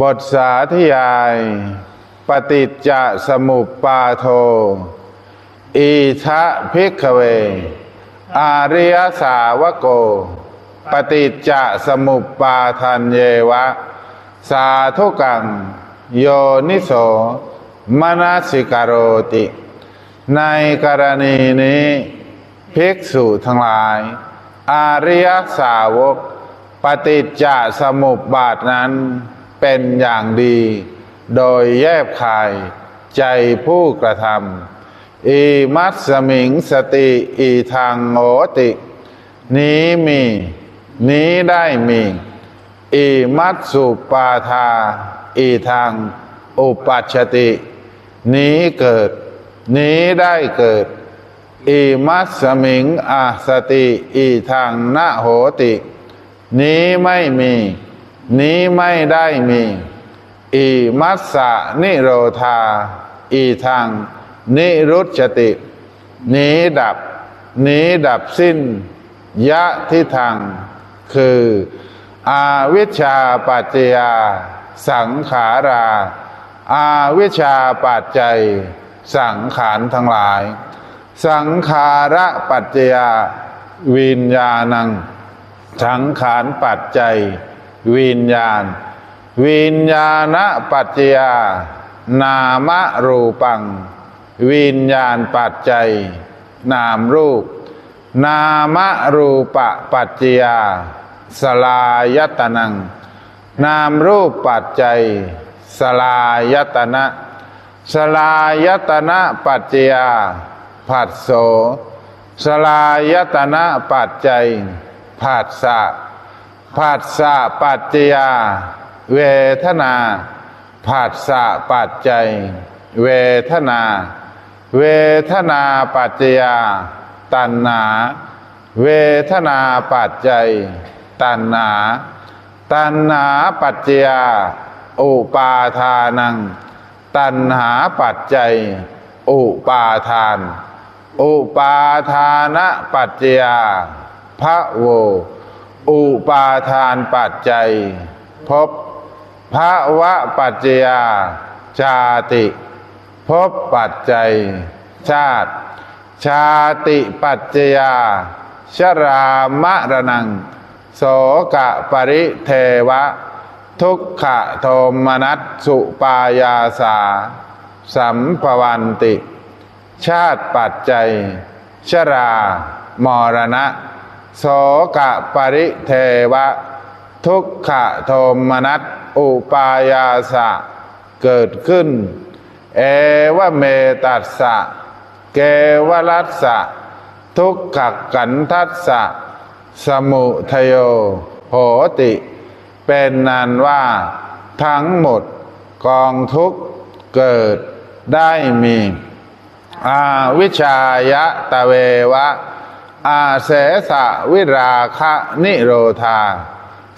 บทสาธยาย ปฏิจจสมุปปาโท อีทะพิกเว อาริยสาวโก ปฏิจจสมุปปาทันเยวะ สาธุกัง โยนิโสมนสิกโรติ ในกรณีนี้ภิกษุทั้งหลาย อาริยสาวก ปฏิจจสมุปบาทนั้น เป็นอย่างดี โดยแยบคายใจผู้กระทำอีมัตสมิงสติอีทางโหติ นี้มี นี้ได้มีอีมัตสุปาทา อีทางอุปัชติ นี้เกิด นี้ได้เกิดอีมัสมิงอาสติอีทางนะโหติ นี้ไม่มี นี้ไม่ได้มีอีมัสสะนิโรธาอีทางนิรุจติ นี้ดับ นี้ดับสิ้น ยะทิทางคืออาวิชชาปัจจยา สังขารา อาวิชชาปัจจัย สังขารทั้งหลาย สังขาระปัจจยา วิญญาณัง สังขารปัจจัย วิญญาณ วิญญาณปัจจยานามรูปัง วิญญาณปัจจัย นามรูป นามรูปปัจจยาสลายตนัง นามรูปปัจจัย สลายตนะ สลายตนะปัจจยาผัสโสสลายตนะปัจจัยผัสสะ ผัสสะปัจจยา เวทนาผัสสะปัจจัย เวทนา เวทนาปัจจยา ตัณหา เวทนาปัจจัย ตัณหา ตัณหาปัจจยา อุปาทานัง ตัณหาปัจจัย อุปาทาน อุปาทานะปัจจยาพระโว อุปาทานปัจจัย พบพระวะปัจจยา ชาติ พบปัจจัย ชาติ ชาติปัจจยา ชรามะระนัง โสกะปริเทวะ ทุกขะโทมนัสสุปายาสา สัมปวันติ ชาติปัจจัย ชรามรณะ โสกะปริเทวะ ทุกขะโทมนัสอุปายาสะ เกิดขึ้น เอวเมตัสสะ เกวรัสสะ ทุกขกันทัสสะ สมุทโยโหติ เป็นนันว่าทั้งหมดกองทุกข์เกิดได้มี อาวิชายะตะเววะ อาเสสะวิราคะนิโรธา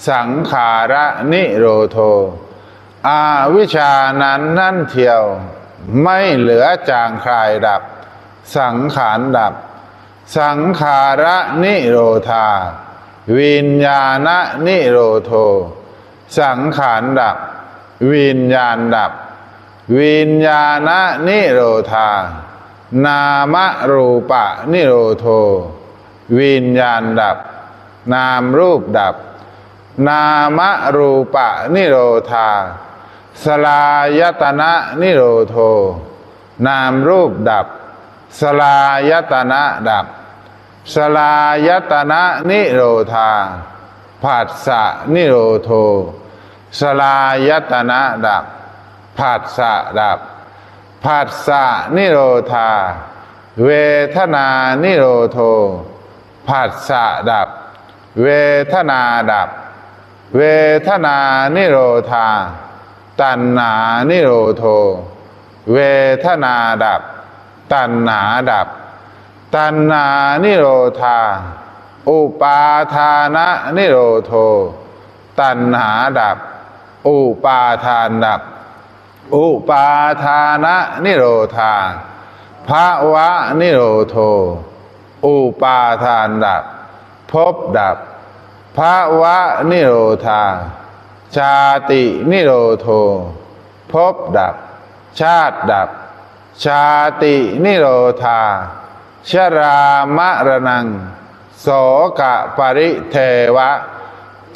สังขาระนิโรโท อาวิชานั้นนั่นเทียว ไม่เหลือจางคลายดับ สังขารดับ สังขาระนิโรธา วิญญาณนิโรโท สังขารดับ วิญญาณดับ วิญญาณนิโรธา นามรูปะนิโรโท วิญญาณดับ นามรูปดับ นามรูปะนิโรธา สลายตนะนิโรโท นามรูปดับ สลายตนะดับ สลายตนะนิโรธาผัสสะนิโรโท สลายตนะดับผัสสะดับผัสสะนิโรธา เวทนานิโรโท ผัสสะดับ เวทนาดับ เวทนานิโรธา ตัณหานิโรโท เวทนาดับ ตัณหาดับ ตัณหานิโรธา อุปาทานะนิโรโท ตัณหาดับ อุปาทานดับ อุปาทานะนิโรธาภาวะนิโรโท อุปาทานดับพบดับภาวะนิโรธา ชาตินิโรโทภพดับ ชาติดับ ชาตินิโรธา ชรามรณัง โสกะปริเทวะ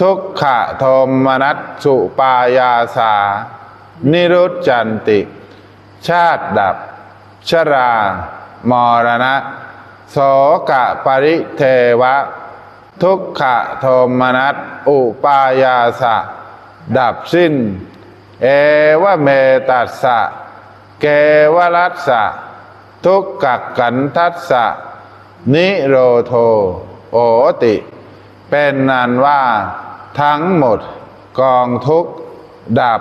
ทุกขะโทมนัสสุปายาสา นิรุจจันติ ชาติดับ ชรามรณะ โสกะปริเทวะ ทุกขะโทมนัสอุปายาสะ ดับสิ้น เอวเมตัสสะ เกวรัสสะ ทุกขกันทัสสะ นิโรโท โอติ เป็นนันว่า ทั้งหมดกองทุกดับ